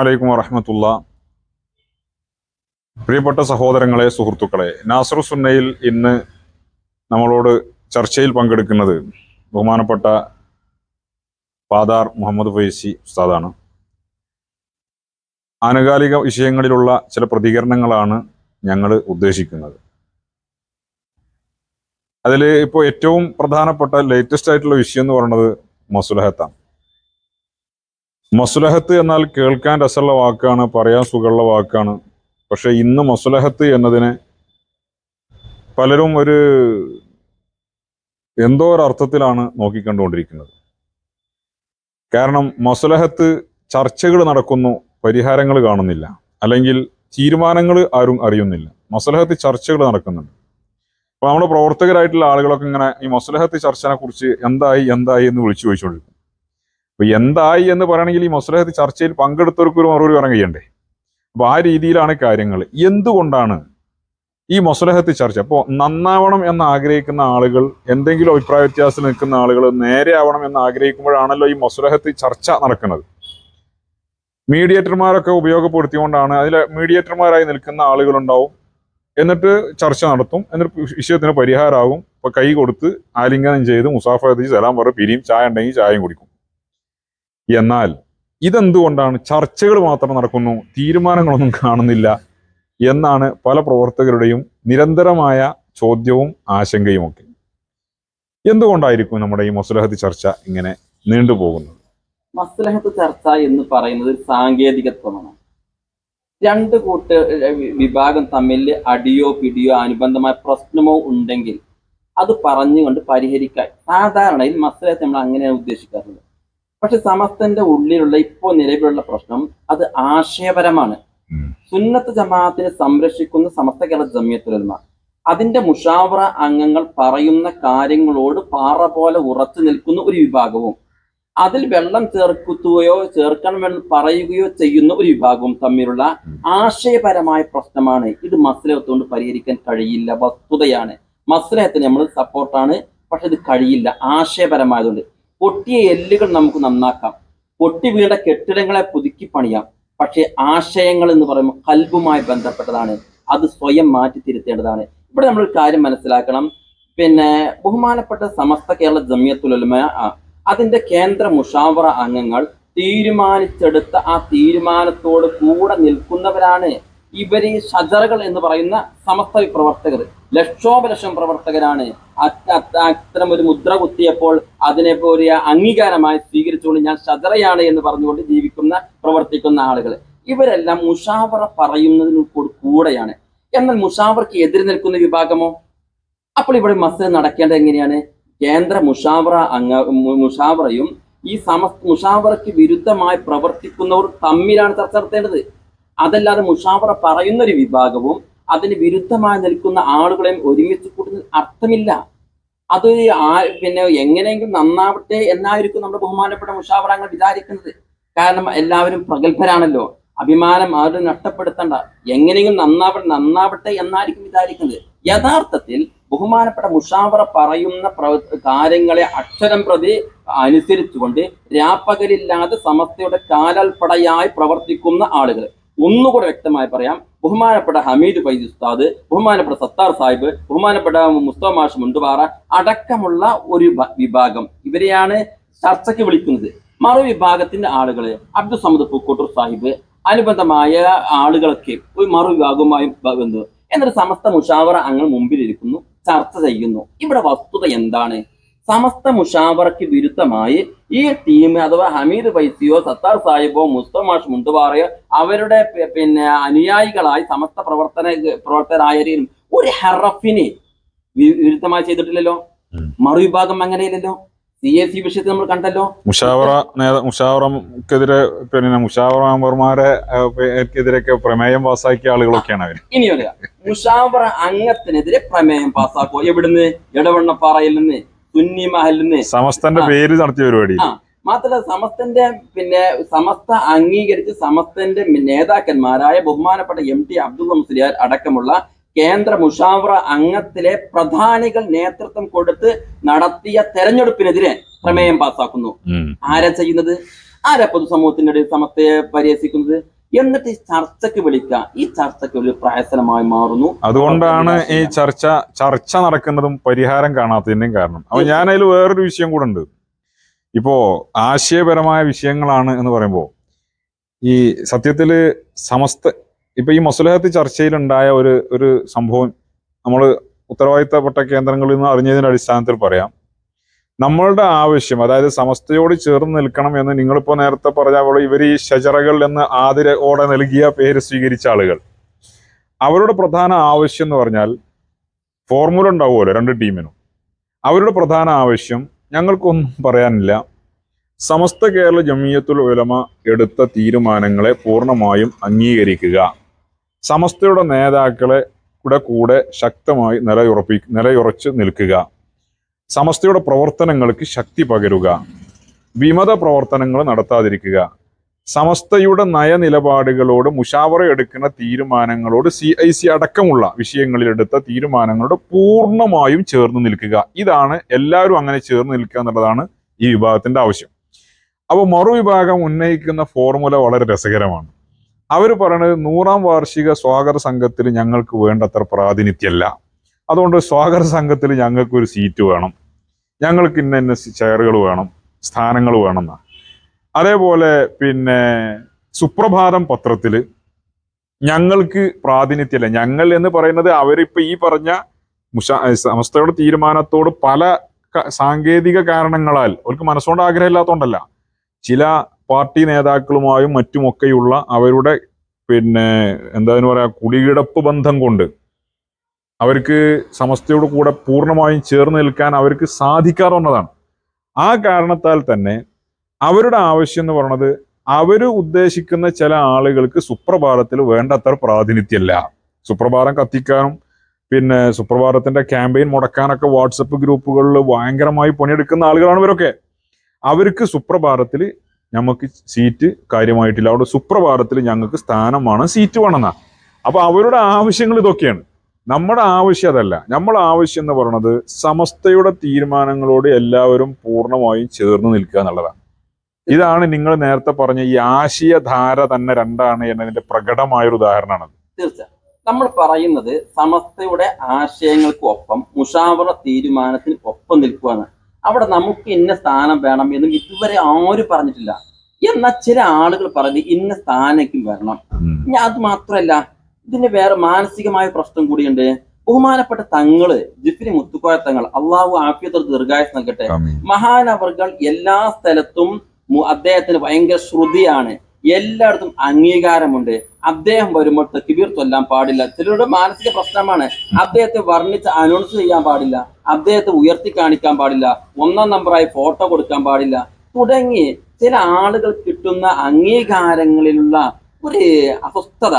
അലൈക്കും വറഹമത്തുള്ള പ്രിയപ്പെട്ട സഹോദരങ്ങളെ സുഹൃത്തുക്കളെ നാസറു സുന്നയിൽ ഇന്ന് നമ്മളോട് ചർച്ചയിൽ പങ്കെടുക്കുന്നത് ബഹുമാനപ്പെട്ട ഫാദാർ മുഹമ്മദ് ഫൈസി ഉസ്താദാണ്. ആനുകാലിക വിഷയങ്ങളിലുള്ള ചില പ്രതികരണങ്ങളാണ് ഞങ്ങൾ ഉദ്ദേശിക്കുന്നത്. അതിൽ ഇപ്പോൾ ഏറ്റവും പ്രധാനപ്പെട്ട ലേറ്റസ്റ്റ് ആയിട്ടുള്ള വിഷയം എന്ന് പറയുന്നത് മസുലഹത്താണ്. മസുലഹത്ത് എന്നാൽ കേൾക്കാൻ രസമുള്ള വാക്കാണ് പറയാൻ സുഖമുള്ള വാക്കാണ്. പക്ഷേ ഇന്ന് മസുലഹത്ത് എന്നതിനെ പലരും ഒരു എന്തോ ഒരു അർത്ഥത്തിലാണ് നോക്കിക്കണ്ടുകൊണ്ടിരിക്കുന്നത്. കാരണം മസുലഹത്ത് ചർച്ചകൾ നടക്കുന്നു പരിഹാരങ്ങൾ കാണുന്നില്ല. അല്ലെങ്കിൽ തീരുമാനങ്ങൾ ആരും അറിയുന്നില്ല. മസുലഹത്ത് ചർച്ചകൾ നടക്കുന്നുണ്ട്. അപ്പോൾ നമ്മുടെ പ്രവർത്തകരായിട്ടുള്ള ആളുകളൊക്കെ ഇങ്ങനെ ഈ മസുലഹത്ത് ചർച്ചനെ കുറിച്ച് എന്തായി എന്തായി എന്ന് വിളിച്ചു ചോദിച്ചുകൊണ്ടിരിക്കും അപ്പൊ എന്തായി എന്ന് പറയണമെങ്കിൽ ഈ മൊസ്ലഹത്ത് ചർച്ചയിൽ പങ്കെടുത്തവർക്ക് ഒരു മറുപടി പറയാൻ കഴിയണ്ടേ? അപ്പൊ ആ രീതിയിലാണ് കാര്യങ്ങൾ. എന്തുകൊണ്ടാണ് ഈ മൊസലഹത്ത് ചർച്ച? അപ്പോൾ നന്നാവണം എന്ന് ആഗ്രഹിക്കുന്ന ആളുകൾ എന്തെങ്കിലും അഭിപ്രായ വ്യത്യാസത്തിൽ നിൽക്കുന്ന ആളുകൾ നേരെ ആവണം എന്ന് ആഗ്രഹിക്കുമ്പോഴാണല്ലോ ഈ മൊസലഹത്ത് ചർച്ച നടക്കുന്നത്. മീഡിയേറ്റർമാരൊക്കെ ഉപയോഗപ്പെടുത്തിക്കൊണ്ടാണ് അതിൽ മീഡിയേറ്റർമാരായി നിൽക്കുന്ന ആളുകളുണ്ടാവും. എന്നിട്ട് ചർച്ച നടത്തും. എന്നിട്ട് വിഷയത്തിന് പരിഹാരമാകും ഇപ്പൊ കൈ കൊടുത്ത് ആലിംഗനം ചെയ്ത് മുസാഫ സലാം പറഞ്ഞ് പിരിയും ചായ ഉണ്ടെങ്കിൽ ചായയും കുടിക്കും. എന്നാൽ ഇതെന്തുകൊണ്ടാണ് ചർച്ചകൾ മാത്രം നടക്കുന്നു തീരുമാനങ്ങളൊന്നും കാണുന്നില്ല എന്നാണ് പല പ്രവർത്തകരുടെയും നിരന്തരമായ ചോദ്യവും ആശങ്കയും ഒക്കെ എന്തുകൊണ്ടായിരിക്കും നമ്മുടെ ഈ മസ്ലഹത്ത് ചർച്ച ഇങ്ങനെ നീണ്ടുപോകുന്നത് മസ്ലഹത്ത് ചർച്ച എന്ന് പറയുന്നത് സാങ്കേതികത്വമാണ് രണ്ട് കൂട്ട വിഭാഗം തമ്മിൽ അടിയോ പിടിയോ അനുബന്ധമായ പ്രശ്നമോ ഉണ്ടെങ്കിൽ അത് പറഞ്ഞുകൊണ്ട് പരിഹരിക്കാൻ സാധാരണയിൽ മസ്ലഹത്ത് നമ്മൾ അങ്ങനെയാണ് ഉദ്ദേശിക്കാറുള്ളത്. പക്ഷെ സമസ്തന്റെ ഉള്ളിലുള്ള ഇപ്പോ നിലവിലുള്ള പ്രശ്നം അത് ആശയപരമാണ്. സുന്നത്ത് ജമാഅത്തിനെ സംരക്ഷിക്കുന്ന സമസ്ത കേരള ജമിയത്തുലമ അതിന്റെ മുഷാവറ അംഗങ്ങൾ പറയുന്ന കാര്യങ്ങളോട് പാറ പോലെ ഉറച്ചു നിൽക്കുന്ന ഒരു വിഭാഗവും അതിൽ വെള്ളം ചേർക്കുകയോ ചേർക്കണമെന്ന് പറയുകയോ ചെയ്യുന്ന ഒരു വിഭാഗവും തമ്മിലുള്ള ആശയപരമായ പ്രശ്നമാണ്. ഇത് മസ്ലഹത്തുകൊണ്ട് പരിഹരിക്കാൻ കഴിയില്ല വസ്തുതയാണ്. മസ്ലഹത്തിന് നമ്മൾ സപ്പോർട്ടാണ് പക്ഷെ ഇത് കഴിയില്ല ആശയപരമായതുകൊണ്ട്. പൊട്ടിയ എല്ലുകൾ നമുക്ക് നന്നാക്കാം. പൊട്ടി വീണ്ട കെട്ടിടങ്ങളെ പുതുക്കി പണിയാം. പക്ഷേ ആശയങ്ങൾ എന്ന് പറയുമ്പോൾ കൽബുമായി ബന്ധപ്പെട്ടതാണ്. അത് സ്വയം മാറ്റി തിരുത്തേണ്ടതാണ്. ഇവിടെ നമ്മൾ കാര്യം മനസ്സിലാക്കണം. പിന്നെ ബഹുമാനപ്പെട്ട സമസ്ത കേരള ജമിയത്തുലമ അതിന്റെ കേന്ദ്ര മുഷാവറ അംഗങ്ങൾ തീരുമാനിച്ചെടുത്ത ആ തീരുമാനത്തോട് കൂടെ നിൽക്കുന്നവരാണ് ഇവർ ഷജറകൾ എന്ന് പറയുന്ന സമസ്ത പ്രവർത്തകർ. ലക്ഷോപലക്ഷം പ്രവർത്തകരാണ്. അത്ത- അത്ത- അത്തരം ഒരു മുദ്ര കുത്തിയപ്പോൾ അതിനെ പോലെ അംഗീകാരമായി സ്വീകരിച്ചുകൊണ്ട് ഞാൻ ഷജറയാണ് എന്ന് പറഞ്ഞുകൊണ്ട് ജീവിക്കുന്ന പ്രവർത്തിക്കുന്ന ആളുകൾ ഇവരെല്ലാം മുഷാവറ പറയുന്നതിന് കൂടെയാണ്. എന്നാൽ മുഷാവർക്ക് എതിരെ നിൽക്കുന്ന വിഭാഗമോ? അപ്പോൾ ഇവിടെ മസ് നടക്കേണ്ടത് എങ്ങനെയാണ്? കേന്ദ്ര മുഷാവറ അംഗ മുഷാവറയും ഈ സമ മുഷാവറയ്ക്ക് വിരുദ്ധമായി പ്രവർത്തിക്കുന്നവർ തമ്മിലാണ് ചർച്ച നടത്തേണ്ടത്. അതല്ലാതെ മുഷാവറ പറയുന്ന ഒരു വിഭാഗവും അതിന് വിരുദ്ധമായി നിൽക്കുന്ന ആളുകളെയും ഒരുമിച്ച് കൂട്ടുന്ന അർത്ഥമില്ല. അത് പിന്നെ എങ്ങനെയെങ്കിലും നന്നാവട്ടെ എന്നായിരിക്കും നമ്മുടെ ബഹുമാനപ്പെട്ട മുഷാവറങ്ങൾ വിചാരിക്കുന്നത്. കാരണം എല്ലാവരും പ്രഗത്ഭരാണല്ലോ. അഭിമാനം ആരും നഷ്ടപ്പെടുത്തണ്ട. എങ്ങനെയെങ്കിലും നന്നാവട്ടെ നന്നാവട്ടെ എന്നായിരിക്കും വിചാരിക്കുന്നത്. യഥാർത്ഥത്തിൽ ബഹുമാനപ്പെട്ട മുഷാവറ പറയുന്ന കാര്യങ്ങളെ അക്ഷരം പ്രതി അനുസരിച്ചുകൊണ്ട് രാപ്പകലില്ലാതെ സമസ്തയുടെ കാലൽപ്പടയായി പ്രവർത്തിക്കുന്ന ആളുകൾ ഒന്നുകൂടെ വ്യക്തമായി പറയാം. ബഹുമാനപ്പെട്ട ഹമീദ് ഫൈസ് ഉസ്താദ് ബഹുമാനപ്പെട്ട സത്താർ സാഹിബ് ബഹുമാനപ്പെട്ട മുസ്തഫ മാഷ് മുണ്ടുപാറ അടക്കമുള്ള ഒരു വിഭാഗം. ഇവരെയാണ് ചർച്ചയ്ക്ക് വിളിക്കുന്നത്. മറു വിഭാഗത്തിന്റെ ആളുകൾ അബ്ദുൽ സമദ് പൂക്കോട്ടൂർ സാഹിബ് അനുബന്ധമായ ആളുകളൊക്കെ ഒരു മറു വിഭാഗവുമായി എന്നൊരു സമസ്ത മുഷാവറ അങ്ങൾ മുമ്പിലിരിക്കുന്നു ചർച്ച ചെയ്യുന്നു. ഇവിടെ വസ്തുത എന്താണ്? സമസ്ത മുഷാവറയ്ക്ക് വിരുദ്ധമായി ഈ ടീം അഥവാ ഹമീദ് ഫൈസിയോ സത്താർ സാഹിബോ മുസ്തമാഷ് മുണ്ടുപാറയോ അവരുടെ പിന്നെ അനുയായികളായി സമസ്ത പ്രവർത്തന പ്രവർത്തകരായാലും ഒരു ഹെറഫിനെ വിരുദ്ധമായി ചെയ്തിട്ടില്ലല്ലോ. മറുവിഭാഗം അങ്ങനെയില്ലല്ലോ? സി എ സി വിഷയത്തിൽ നമ്മൾ കണ്ടല്ലോ? മുഷാവറ മുഷാവറക്കെതിരെ പിന്നെ മുഷാവറ മെമ്പർമാരെ എതിരൊക്കെ പ്രമേയം പാസ്സാക്കിയ ആളുകളൊക്കെയാണ് അവർ ഇനി മുഷാവറ അംഗത്തിനെതിരെ പ്രമേയം പാസ്സാക്കുക എവിടുന്ന്? ഇടവണ്ണപ്പാറയിൽ നിന്ന്. സുന്നി മഹലിന്ന് സമസ്തന്റെ. പേര് നടത്തിയ പരിപാടി ആ. മാത്രമല്ല സമസ്തന്റെ പിന്നെ സമസ്ത അംഗീകരിച്ച് സമസ്തന്റെ നേതാക്കന്മാരായ ബഹുമാനപ്പെട്ട എം ടി അബ്ദുൾ മുസ്ലിയാർ അടക്കമുള്ള കേന്ദ്ര മുഷാവറ അംഗത്തിലെ പ്രധാനികൾ നേതൃത്വം കൊടുത്ത് നടത്തിയ തെരഞ്ഞെടുപ്പിനെതിരെ പ്രമേയം പാസ്സാക്കുന്നു. ആരാ ചെയ്യുന്നത് ആരാ പൊതുസമൂഹത്തിനിടയിൽ സമസ്തയെ പരിഹസിക്കുന്നത് എന്നിട്ട് ഈ ചർച്ചയ്ക്ക് വിളിക്കുക. ഈ ചർച്ചയ്ക്ക് ഒരു പ്രയസനമായി മാറുന്നു. അതുകൊണ്ടാണ് ഈ ചർച്ച ചർച്ച നടക്കുന്നതും പരിഹാരം കാണാത്തതിന്റെയും കാരണം. അപ്പൊ ഞാൻ അതിൽ വേറൊരു വിഷയം കൂടെ ഉണ്ട്. ഇപ്പോ ആശയപരമായ വിഷയങ്ങളാണ് എന്ന് പറയുമ്പോൾ ഈ സത്യത്തിൽ സമസ്ത ഇപ്പൊ ഈ മൊസലഹത്ത് ചർച്ചയിലുണ്ടായ ഒരു ഒരു സംഭവം നമ്മൾ ഉത്തരവാദിത്തപ്പെട്ട കേന്ദ്രങ്ങളിൽ നിന്ന് അറിഞ്ഞതിന്റെ അടിസ്ഥാനത്തിൽ പറയാം. നമ്മളുടെ ആവശ്യം അതായത് സമസ്തയോട് ചേർന്ന് നിൽക്കണം എന്ന് നിങ്ങളിപ്പോ നേരത്തെ പറഞ്ഞ പോലെ ഇവർ ഈ ഷജറകൾ എന്ന് ആതിരയോടെ നൽകിയ പേര് സ്വീകരിച്ച ആളുകൾ. അവരുടെ പ്രധാന ആവശ്യം എന്ന് പറഞ്ഞാൽ ഫോർമുല ഉണ്ടാവുമല്ലോ രണ്ട് ടീമിനും. അവരുടെ പ്രധാന ആവശ്യം ഞങ്ങൾക്കൊന്നും പറയാനില്ല. സമസ്ത കേരള ജമിയത്തുൽ ഉലമ എടുത്ത തീരുമാനങ്ങളെ പൂർണമായും അംഗീകരിക്കുക. സമസ്തയുടെ നേതാക്കളെ കൂടെ കൂടെ ശക്തമായി നിലയുറപ്പി നിലയുറച്ച് നിൽക്കുക. സമസ്തയുടെ പ്രവർത്തനങ്ങൾക്ക് ശക്തി പകരുക. വിമത പ്രവർത്തനങ്ങൾ നടത്താതിരിക്കുക. സമസ്തയുടെ നയനിലപാടുകളോട് മുഷാവറ എടുക്കുന്ന തീരുമാനങ്ങളോട് സി ഐ സി അടക്കമുള്ള വിഷയങ്ങളിലെടുത്ത തീരുമാനങ്ങളോട് പൂർണമായും ചേർന്ന് നിൽക്കുക. ഇതാണ് എല്ലാവരും അങ്ങനെ ചേർന്ന് നിൽക്കുക എന്നുള്ളതാണ് ഈ വിഭാഗത്തിന്റെ ആവശ്യം. അപ്പോൾ മറുവിഭാഗം ഉന്നയിക്കുന്ന ഫോർമുല വളരെ രസകരമാണ്. അവർ പറയുന്നത് നൂറാം വാർഷിക സ്വാഗത സംഘത്തിൽ ഞങ്ങൾക്ക് വേണ്ടത്ര പ്രാതിനിധ്യമല്ല. അതുകൊണ്ട് സ്വാഗത സംഘത്തിൽ ഞങ്ങൾക്ക് ഒരു സീറ്റ് വേണം. ഞങ്ങൾക്ക് ഇന്ന ഇന്ന ചെയറുകൾ വേണം സ്ഥാനങ്ങൾ വേണം എന്നാ അതേപോലെ പിന്നെ സുപ്രഭാതം പത്രത്തിൽ ഞങ്ങൾക്ക് പ്രാതിനിധ്യമല്ല ഞങ്ങൾ എന്ന് പറയുന്നത് അവരിപ്പോൾ ഈ പറഞ്ഞ സമസ്തയുടെ തീരുമാനത്തോട് പല സാങ്കേതിക കാരണങ്ങളാൽ അവർക്ക് മനസ്സുകൊണ്ട് ആഗ്രഹമില്ലാത്തതുകൊണ്ടല്ല ചില പാർട്ടി നേതാക്കളുമായും മറ്റുമൊക്കെയുള്ള അവരുടെ പിന്നെ എന്താന്ന് പറയാ കുടികിടപ്പ് ബന്ധം കൊണ്ട് അവർക്ക് സമസ്തയോട് കൂടെ പൂർണമായും ചേർന്ന് നിൽക്കാൻ അവർക്ക് സാധിക്കാറുള്ളതാണ്. ആ കാരണത്താൽ തന്നെ അവരുടെ ആവശ്യം എന്ന് പറയുന്നത് അവർ ഉദ്ദേശിക്കുന്ന ചില ആളുകൾക്ക് സുപ്രഭാതത്തിൽ വേണ്ടത്ര പ്രാതിനിധ്യമല്ല. സുപ്രഭാതം കത്തിക്കാനും പിന്നെ സുപ്രഭാതത്തിന്റെ ക്യാമ്പയിൻ മുടക്കാനൊക്കെ വാട്സപ്പ് ഗ്രൂപ്പുകളിൽ ഭയങ്കരമായി പണിയെടുക്കുന്ന ആളുകളാണ് ഇവരൊക്കെ. അവർക്ക് സുപ്രഭാതത്തിൽ നമുക്ക് സീറ്റ് കാര്യമായിട്ടില്ല. അവിടെ സുപ്രഭാതത്തിൽ ഞങ്ങൾക്ക് സ്ഥാനമാണ് സീറ്റ് വേണമെന്നാണ്. അപ്പോൾ അവരുടെ ആവശ്യങ്ങൾ ഇതൊക്കെയാണ്. നമ്മുടെ ആവശ്യം അതല്ല. നമ്മുടെ ആവശ്യം എന്ന് പറയുന്നത് സമസ്തയുടെ തീരുമാനങ്ങളോട് എല്ലാവരും പൂർണമായും ചേർന്ന് നിൽക്കുക എന്നുള്ളതാണ്. ഇതാണ് നിങ്ങൾ നേരത്തെ പറഞ്ഞ ഈ ആശയധാര തന്നെ രണ്ടാണ് എന്നതിന്റെ പ്രകടമായ ഒരു ഉദാഹരണമാണ് തീർച്ചയായും. നമ്മൾ പറയുന്നത് സമസ്തയുടെ ആശയങ്ങൾക്ക് ഒപ്പം മുഷാവറ തീരുമാനത്തിന് ഒപ്പം നിൽക്കുകയാണ് അവിടെ നമുക്ക് ഇന്ന സ്ഥാനം വേണം എന്ന് ഇതുവരെ ആരും പറഞ്ഞിട്ടില്ല. എന്നാൽ ചില ആളുകൾ പറഞ്ഞ് ഇന്ന സ്ഥാനേക്കും വരണം. അത് മാത്രമല്ല ഇതിന് വേറെ മാനസികമായ പ്രശ്നം കൂടിയുണ്ട്. ബഹുമാനപ്പെട്ട തങ്ങൾ ജിഫിനി മുത്തുക്കോയ തങ്ങൾ അള്ളാഹു ആഫിയത്തോട് ദീർഘായുസ് നൽകട്ടെ. മഹാനവർകൾ എല്ലാ സ്ഥലത്തും അദ്ദേഹത്തിന് ഭയങ്കര ശ്രുതിയാണ്. എല്ലായിടത്തും അംഗീകാരമുണ്ട്. അദ്ദേഹം വരുമ്പോൾ തെക്കിബീർ തൊല്ലാൻ പാടില്ല. ചിലരുടെ മാനസിക പ്രശ്നമാണ്. അദ്ദേഹത്തെ വർണിച്ച് അനൗൺസ് ചെയ്യാൻ പാടില്ല. അദ്ദേഹത്തെ ഉയർത്തി കാണിക്കാൻ പാടില്ല. ഒന്നാം നമ്പറായി ഫോട്ടോ കൊടുക്കാൻ പാടില്ല. തുടങ്ങി ചില ആളുകൾ കിട്ടുന്ന അംഗീകാരങ്ങളിലുള്ള ഒരു അസ്വസ്ഥത.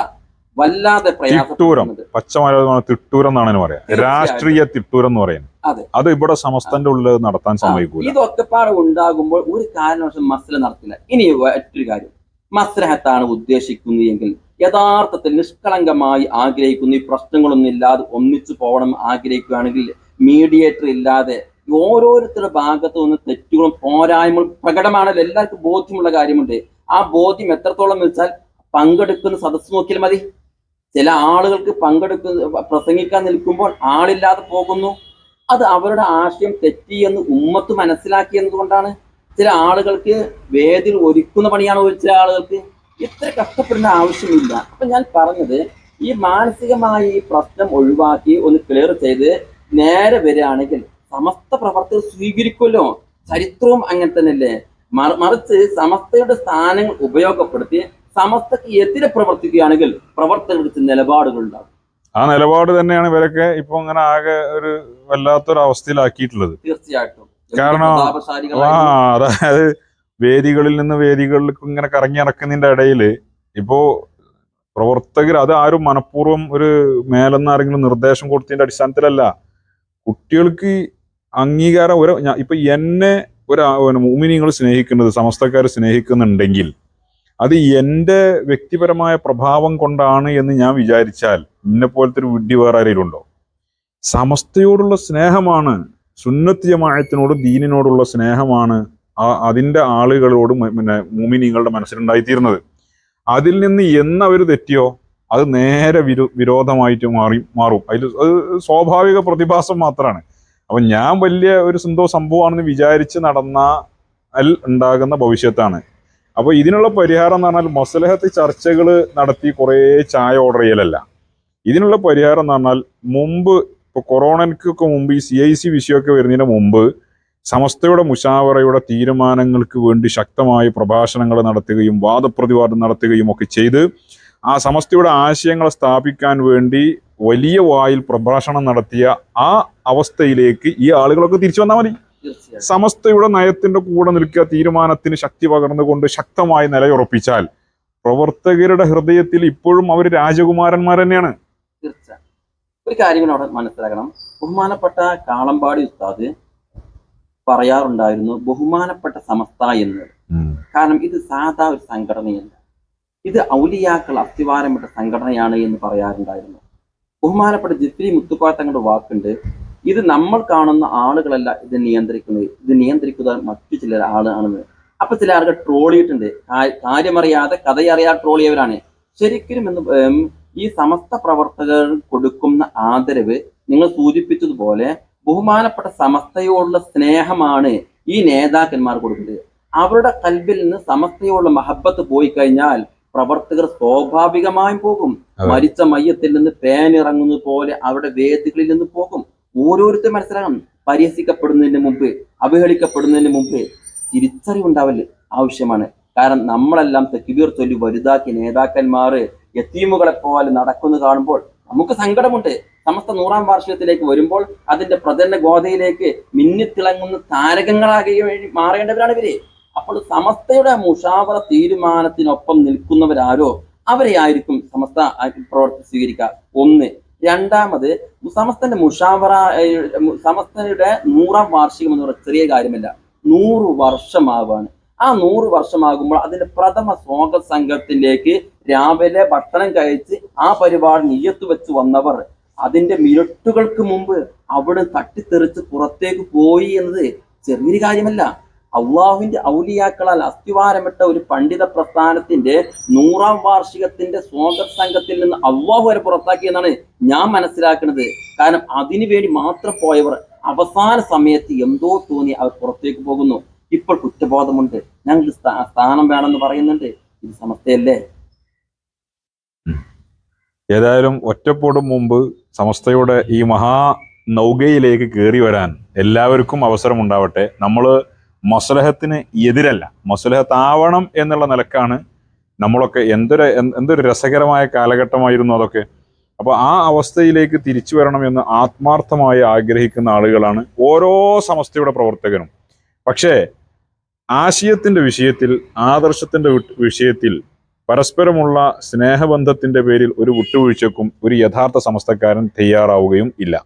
വല്ലാതെ പ്രയാസപ്പെടുന്നത്. പച്ചമലയാളം എന്നാണ് പറയാം. രാഷ്ട്രീയ തിട്ടൂരം എന്ന് പറയുന്നത്. അതെ. അത് ഇവിടെ സമസ്തന്റെ ഉള്ളിൽ നടത്താൻ സമ്മതിക്കൂല. ഇതൊക്കെ പാടെ ഉണ്ടാകുമ്പോൾ ഒരു കാരണവശം മസ്ല നടത്തില്ല ഇനി മറ്റൊരു കാര്യം. മസ്ലഹത്താണ് ഉദ്ദേശിക്കുന്നത് എങ്കിൽ യഥാർത്ഥത്തിൽ നിഷ്കളങ്കമായി ആഗ്രഹിക്കുന്നു ഈ പ്രശ്നങ്ങളൊന്നും ഇല്ലാതെ ഒന്നിച്ചു പോകണം ആഗ്രഹിക്കുകയാണെങ്കിൽ മീഡിയേറ്റർ ഇല്ലാതെ ഓരോരുത്തരുടെ ഭാഗത്തു നിന്ന് തെറ്റുകളും പോരായ്മകളും പ്രകടമാണല്ലോ എല്ലാവർക്കും ബോധ്യമുള്ള കാര്യമുണ്ട്. ആ ബോധ്യം എത്രത്തോളം വെച്ചാൽ പങ്കെടുക്കുന്ന സദസ്സ് നോക്കിയാൽ മതി. ചില ആളുകൾക്ക് പങ്കെടുക്കുന്ന പ്രസംഗിക്കാൻ നിൽക്കുമ്പോൾ ആളില്ലാതെ പോകുന്നു. അത് അവരുടെ ആശയം തെറ്റി എന്ന് ഉമ്മത്ത് മനസ്സിലാക്കി എന്നതുകൊണ്ടാണ് ചില ആളുകൾക്ക് വേദിയിൽ ഒരുക്കുന്ന പണിയാണ് ചില ആളുകൾക്ക് ഇത്ര കഷ്ടപ്പെടുന്ന ആവശ്യമില്ല. അപ്പൊ ഞാൻ പറഞ്ഞത് ഈ മാനസികമായി ഈ പ്രശ്നം ഒഴിവാക്കി ഒന്ന് ക്ലിയർ ചെയ്ത് നേരെ വരികയാണെങ്കിൽ സമസ്ത പ്രവർത്തകർ സ്വീകരിക്കുമല്ലോ. ചരിത്രവും അങ്ങനെ തന്നെയല്ലേ? മറി- മറിച്ച് സമസ്തയുടെ സ്ഥാനങ്ങൾ ഉപയോഗപ്പെടുത്തി സമസ്തക്ക് എതിരെ പ്രവർത്തിക്കുകയാണെങ്കിൽ പ്രവർത്തകർക്ക് നിലപാടുകൾ ഉണ്ടാകും ആ നിലപാട് തന്നെയാണ് ഇവരൊക്കെ ഇപ്പൊ അങ്ങനെ ആകെ ഒരു വല്ലാത്തൊരു അവസ്ഥയിലാക്കിയിട്ടുള്ളത് തീർച്ചയായിട്ടും കാരണം- ആ അതായത് വേദികളിൽ നിന്ന് വേദികളിലേക്ക് ഇങ്ങനെ കറങ്ങി നടക്കുന്നതിന്റെ ഇടയിൽ ഇപ്പോ പ്രവർത്തകർ അത് ആരും മനഃപൂർവം ഒരു മേലെന്ന് ആരെങ്കിലും നിർദ്ദേശം കൊടുത്തതിന്റെ അടിസ്ഥാനത്തിലല്ല. കുട്ടികൾക്ക് അംഗീകാരം ഒരു ഇപ്പൊ എന്നെ ഒരു മൂമിനിങ്ങൾ സ്നേഹിക്കുന്നത് സമസ്തക്കാർ സ്നേഹിക്കുന്നുണ്ടെങ്കിൽ അത് എന്റെ വ്യക്തിപരമായ പ്രഭാവം കൊണ്ടാണ് എന്ന് ഞാൻ വിചാരിച്ചാൽ എന്നെ പോലത്തെ ഒരു വിഡ്ഢി വേറെ ആരെങ്കിലും ഉണ്ടോ? സമസ്തയോടുള്ള സ്നേഹമാണ് സുന്നത്ത് ജമാഅത്തിനോട് ദീനിനോടുള്ള സ്നേഹമാണ് അതിന്റെ ആളുകളോട് പിന്നെ മൂമിനിങ്ങളുടെ മനസ്സിലുണ്ടായിത്തീരുന്നത്. അതിൽ നിന്ന് എന്നവർ തെറ്റിയോ അത് നേരെ വിരോ വിരോധമായിട്ട് മാറി മാറും. അതിൽ അത് സ്വാഭാവിക പ്രതിഭാസം മാത്രമാണ് അപ്പം ഞാൻ വലിയ ഒരു സ്വന്തം സംഭവമാണെന്ന് വിചാരിച്ച് നടന്ന അൽ ഉണ്ടാകുന്ന ഭവിഷ്യത്താണ്. അപ്പൊ ഇതിനുള്ള പരിഹാരം എന്ന് പറഞ്ഞാൽ മൊസലഹത്ത് ചർച്ചകൾ നടത്തി കുറേ ചായ ഓർഡർ ചെയ്യലല്ല. ഇതിനുള്ള പരിഹാരം എന്ന് പറഞ്ഞാൽ മുമ്പ് ഇപ്പൊ കൊറോണയ്ക്കൊക്കെ മുമ്പ് ഈ സി ഐ സി വിഷയമൊക്കെ വരുന്നതിന് മുമ്പ് സമസ്തയുടെ മുഷാവറയുടെ തീരുമാനങ്ങൾക്ക് വേണ്ടി ശക്തമായ പ്രഭാഷണങ്ങൾ നടത്തുകയും വാദപ്രതിവാദം നടത്തുകയും ഒക്കെ ചെയ്ത് ആ സമസ്തയുടെ ആശയങ്ങൾ സ്ഥാപിക്കാൻ വേണ്ടി വലിയ വായിൽ പ്രഭാഷണം നടത്തിയ ആ അവസ്ഥയിലേക്ക് ഈ ആളുകളൊക്കെ തിരിച്ചു വന്നാൽ മതി. സമസ്തയുടെ നയത്തിന്റെ കൂടെ നിൽക്കുക തീരുമാനത്തിന് ശക്തി പകർന്നുകൊണ്ട് ശക്തമായി നിലയുറപ്പിച്ചാൽ പ്രവർത്തകരുടെ ഹൃദയത്തിൽ ഇപ്പോഴും അവർ രാജകുമാരന്മാർ തന്നെയാണ്. ഒരു കാര്യം അവിടെ മനസ്സിലാക്കണം. ബഹുമാനപ്പെട്ട കാളമ്പാടി ഉസ്താദ് പറയാറുണ്ടായിരുന്നു ബഹുമാനപ്പെട്ട സമസ്ത എന്ന്. കാരണം ഇത് സാധാ ഒരു സംഘടനയല്ല. ഇത് ഔലിയാക്കൾ അസ്ഥിവാരമിട്ട സംഘടനയാണ് എന്ന് പറയാറുണ്ടായിരുന്നു. ബഹുമാനപ്പെട്ട ജിഫ്രി മുത്തുക്കോയ തങ്ങളുടെ വാക്കുണ്ട് ഇത് നമ്മൾ കാണുന്ന ആളുകളല്ല ഇത് നിയന്ത്രിക്കുന്നത്. ഇത് നിയന്ത്രിക്കുക മറ്റു ചില ആളാണെന്ന്. അപ്പൊ ചില ആളുകൾ ട്രോൾ ചെയ്തിട്ടുണ്ട് കാര്യമറിയാതെ കഥയറിയാതെ ട്രോൾ ചെയ്യവരാണ് ശരിക്കും എന്ന് ഈ സമസ്ത പ്രവർത്തകർ കൊടുക്കുന്ന ആദരവ് നിങ്ങൾ സൂചിപ്പിച്ചതുപോലെ ബഹുമാനപ്പെട്ട സമസ്തയോടുള്ള സ്നേഹമാണ് ഈ നേതാക്കന്മാർ കൊടുക്കുന്നത്. അവരുടെ കൽവിൽ നിന്ന് സമസ്തയോടുള്ള മഹബത്ത് പോയി കഴിഞ്ഞാൽ പ്രവർത്തകർ സ്വാഭാവികമായും പോകും. മരിച്ച മയ്യത്തിൽ നിന്ന് പേനിറങ്ങുന്നത് പോലെ അവരുടെ വേദികളിൽ നിന്ന് പോകും. ഓരോരുത്തരും മനസ്സിലാകണം. പരിഹസിക്കപ്പെടുന്നതിന് മുമ്പ് അവഹേളിക്കപ്പെടുന്നതിന് മുമ്പ് തിരിച്ചറിവുണ്ടാവൽ ആവശ്യമാണ്. കാരണം നമ്മളെല്ലാം തെക്കുപീർ ചൊല്ലി വലുതാക്കി നേതാക്കന്മാർ യത്തീമുകളെ പോലെ നടക്കുന്നു കാണുമ്പോൾ നമുക്ക് സങ്കടമുണ്ട്. സമസ്ത നൂറാം വാർഷികത്തിലേക്ക് വരുമ്പോൾ അതിന്റെ പ്രചരണ ഗോതയിലേക്ക് മിന്നിത്തിളങ്ങുന്ന താരകങ്ങളാകെ മാറേണ്ടവരാണ് ഇവർ. അപ്പോൾ സമസ്തയുടെ മുഷാവറ തീരുമാനത്തിനൊപ്പം നിൽക്കുന്നവരാരോ അവരെ ആയിരിക്കും സമസ്ത പ്രവർത്തി സ്വീകരിക്കുക. ഒന്ന് രണ്ടാമത് സമസ്തന്റെ മുഷാവറ സമസ്തയുടെ നൂറാം വാർഷികം എന്ന് പറയുന്ന ചെറിയ കാര്യമല്ല. നൂറ് വർഷമാവാണ്. ആ നൂറ് വർഷമാകുമ്പോൾ അതിന്റെ പ്രഥമ സ്വാഗത സംഘത്തിലേക്ക് രാവിലെ ഭക്ഷണം കഴിച്ച് ആ പരിപാടി നീയത്ത് വെച്ച് വന്നവർ അതിന്റെ മിനിറ്റുകൾക്ക് മുമ്പ് അവിടെ തട്ടിത്തെറിച്ച് പുറത്തേക്ക് പോയി എന്നത് ചെറിയൊരു കാര്യമല്ല. അള്ളാഹുവിന്റെ ഔലിയാക്കളാൽ അസ്ഥിവാരമിട്ട ഒരു പണ്ഡിത പ്രസ്ഥാനത്തിന്റെ നൂറാം വാർഷികത്തിന്റെ സ്വാഗത സംഘത്തിൽ നിന്ന് അള്ളാഹു വരെ പുറത്താക്കിയെന്നാണ് ഞാൻ മനസ്സിലാക്കുന്നത്. കാരണം അതിനു വേണ്ടി മാത്രം പോയവർ അവസാന സമയത്ത് എന്തോ തോന്നി അവർ പുറത്തേക്ക് പോകുന്നു. ഇപ്പോൾ കുറ്റബോധമുണ്ട്. ഞങ്ങൾക്ക് സ്ഥാനം വേണമെന്ന് പറയുന്നുണ്ട്. ഇത് സമസ്തയല്ലേ? ഏതായാലും ഒറ്റപ്പെടും മുമ്പ് സമസ്തയുടെ ഈ മഹാ നൗകയിലേക്ക് കയറി വരാൻ എല്ലാവർക്കും അവസരം ഉണ്ടാവട്ടെ നമ്മൾ മസ്ലഹത്തിന് എതിരല്ല. മസ്ലഹത്ത് എന്നുള്ള നിലക്കാണ് നമ്മളൊക്കെ എന്തൊരു എന്തൊരു രസകരമായ കാലഘട്ടമായിരുന്നു അതൊക്കെ. അപ്പോൾ ആ അവസ്ഥയിലേക്ക് തിരിച്ചു വരണമെന്ന് ആത്മാർത്ഥമായി ആഗ്രഹിക്കുന്ന ആളുകളാണ് ഓരോ സമസ്തയുടെ പ്രവർത്തകനും പക്ഷേ ആശയത്തിന്റെ വിഷയത്തിൽ ആദർശത്തിന്റെ വിഷയത്തിൽ പരസ്പരമുള്ള സ്നേഹബന്ധത്തിന്റെ പേരിൽ ഒരു വിട്ടുവീഴ്ചക്കും ഒരു യഥാർത്ഥ സമസ്തക്കാരൻ തയ്യാറാവുകയും ഇല്ല.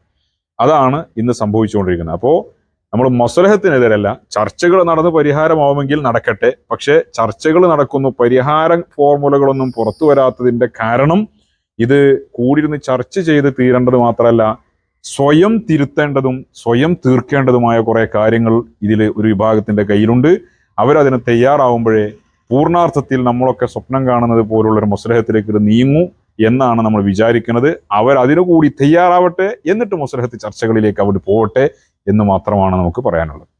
അതാണ് ഇന്ന് സംഭവിച്ചുകൊണ്ടിരിക്കുന്നത്. അപ്പോൾ നമ്മൾ മൊസലഹത്തിനെതിരല്ല ചർച്ചകൾ നടന്ന് പരിഹാരമാവുമെങ്കിൽ നടക്കട്ടെ. പക്ഷേ ചർച്ചകൾ നടക്കുന്നു പരിഹാര ഫോർമുലകളൊന്നും പുറത്തു വരാത്തതിന്റെ കാരണം ഇത് കൂടിയിരുന്ന് ചർച്ച ചെയ്ത് തീരേണ്ടത് മാത്രമല്ല സ്വയം തിരുത്തേണ്ടതും സ്വയം തീർക്കേണ്ടതുമായ കുറേ കാര്യങ്ങൾ ഇതിൽ ഒരു വിഭാഗത്തിന്റെ കയ്യിലുണ്ട്. അവരതിന് തയ്യാറാവുമ്പോഴേ പൂർണാർത്ഥത്തിൽ നമ്മളൊക്കെ സ്വപ്നം കാണുന്നത് പോലുള്ള ഒരു മുസ്ലഹത്തിലേക്ക് ഇത് നീങ്ങൂ എന്നാണ് നമ്മൾ വിചാരിക്കുന്നത്. അവർ കൂടി തയ്യാറാവട്ടെ എന്നിട്ട് മുസ്ലഹത്ത് ചർച്ചകളിലേക്ക് അവർ പോവട്ടെ. എന്ന് മാത്രമാണ് നമുക്ക് പറയാനുള്ളത്.